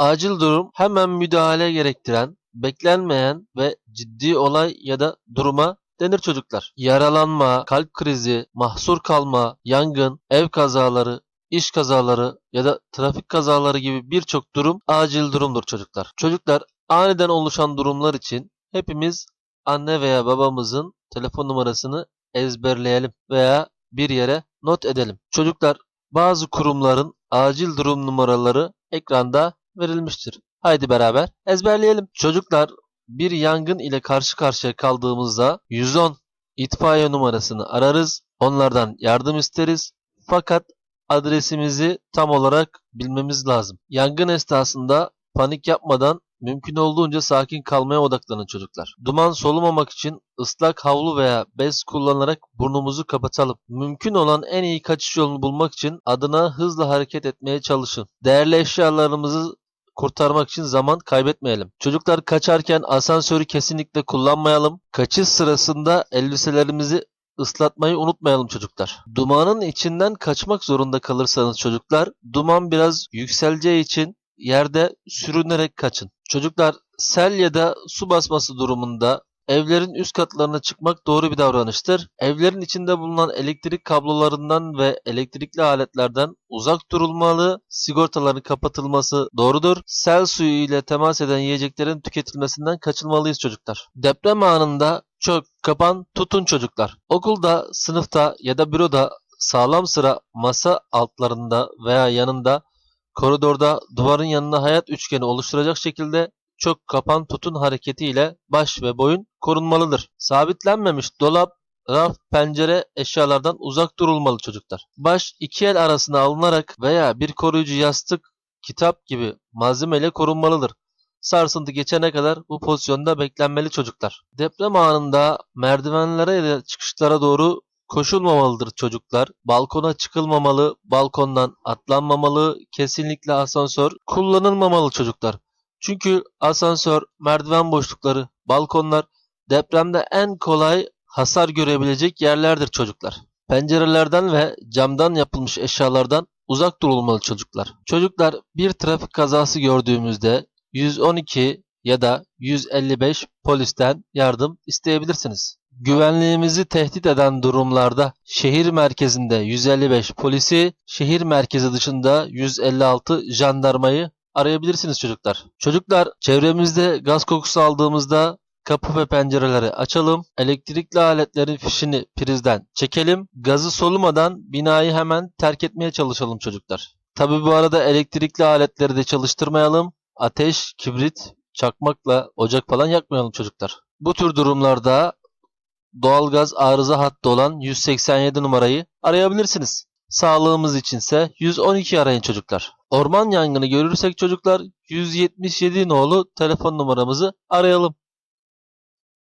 Acil durum hemen müdahale gerektiren, beklenmeyen ve ciddi olay ya da duruma denir çocuklar. Yaralanma, kalp krizi, mahsur kalma, yangın, ev kazaları, iş kazaları ya da trafik kazaları gibi birçok durum acil durumdur çocuklar. Çocuklar aniden oluşan durumlar için hepimiz anne veya babamızın telefon numarasını ezberleyelim veya bir yere not edelim. Çocuklar bazı kurumların acil durum numaraları ekranda verilmiştir. Haydi beraber ezberleyelim. Çocuklar bir yangın ile karşı karşıya kaldığımızda 110 itfaiye numarasını ararız. Onlardan yardım isteriz. Fakat adresimizi tam olarak bilmemiz lazım. Yangın esnasında panik yapmadan mümkün olduğunca sakin kalmaya odaklanın çocuklar. Duman solumamak için ıslak havlu veya bez kullanarak burnumuzu kapatalım. Mümkün olan en iyi kaçış yolunu bulmak için adına hızla hareket etmeye çalışın. Değerli eşyalarımızı kurtarmak için zaman kaybetmeyelim. Çocuklar kaçarken asansörü kesinlikle kullanmayalım. Kaçış sırasında elbiselerimizi ıslatmayı unutmayalım çocuklar. Dumanın içinden kaçmak zorunda kalırsanız çocuklar, duman biraz yükseleceği için yerde sürünerek kaçın. Çocuklar sel ya da su basması durumunda evlerin üst katlarına çıkmak doğru bir davranıştır. Evlerin içinde bulunan elektrik kablolarından ve elektrikli aletlerden uzak durulmalı, sigortaların kapatılması doğrudur. Sel suyu ile temas eden yiyeceklerin tüketilmesinden kaçınmalıyız çocuklar. Deprem anında çök, kapan, tutun çocuklar. Okulda, sınıfta ya da büroda sağlam sıra masa altlarında veya yanında koridorda duvarın yanına hayat üçgeni oluşturacak şekilde çok kapan tutun hareketiyle baş ve boyun korunmalıdır. Sabitlenmemiş dolap, raf, pencere eşyalardan uzak durulmalı çocuklar. Baş iki el arasına alınarak veya bir koruyucu yastık, kitap gibi malzemeyle korunmalıdır. Sarsıntı geçene kadar bu pozisyonda beklenmeli çocuklar. Deprem anında merdivenlere ya da çıkışlara doğru koşulmamalıdır çocuklar. Balkona çıkılmamalı, balkondan atlanmamalı, kesinlikle asansör kullanılmamalı çocuklar. Çünkü asansör, merdiven boşlukları, balkonlar depremde en kolay hasar görebilecek yerlerdir çocuklar. Pencerelerden ve camdan yapılmış eşyalardan uzak durulmalı çocuklar. Çocuklar bir trafik kazası gördüğümüzde 112 ya da 155 polisten yardım isteyebilirsiniz. Güvenliğimizi tehdit eden durumlarda şehir merkezinde 155 polisi, şehir merkezi dışında 156 jandarmayı arayabilirsiniz çocuklar. Çocuklar çevremizde gaz kokusu aldığımızda kapı ve pencereleri açalım. Elektrikli aletlerin fişini prizden çekelim. Gazı solumadan binayı hemen terk etmeye çalışalım çocuklar. Tabi bu arada elektrikli aletleri de çalıştırmayalım. Ateş, kibrit, çakmakla ocak falan yakmayalım çocuklar. Bu tür durumlarda doğalgaz arıza hattı olan 187 numarayı arayabilirsiniz. Sağlığımız içinse 112 arayın çocuklar. Orman yangını görürsek çocuklar 177 nolu telefon numaramızı arayalım.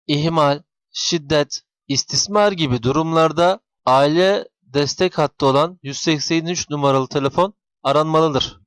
İhmal, şiddet, istismar gibi durumlarda aile destek hattı olan 183 numaralı telefon aranmalıdır.